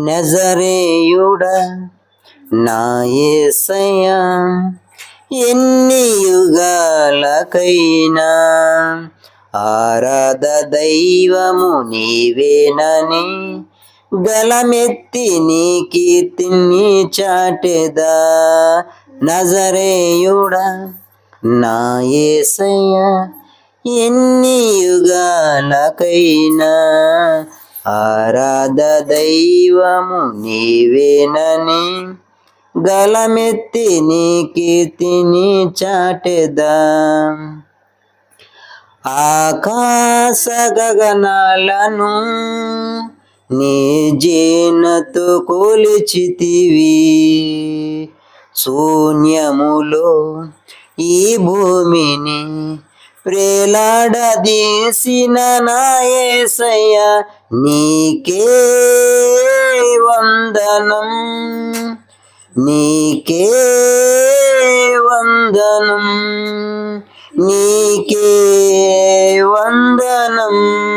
నజరేయుడ నా ఎన్ని యుగాలకైనా ఆరాధ దైవము నీవేనని గలమెత్తి నీ కీర్తిని చాటెదా. నజరేయుడ నా ఎన్ని యుగాలకైనా ఆరాధ దైవము నీవేనని గలమెత్తి నీ కీర్తిని చాటెదా. ఆకాశ గగనాలను నీ జీనతో కొలిచితివి. శూన్యములో ఈ భూమిని ప్రేలాడదీసిన నాయసయ్య నీకే వందనం. నీకే వందనం. నీకే వందనం.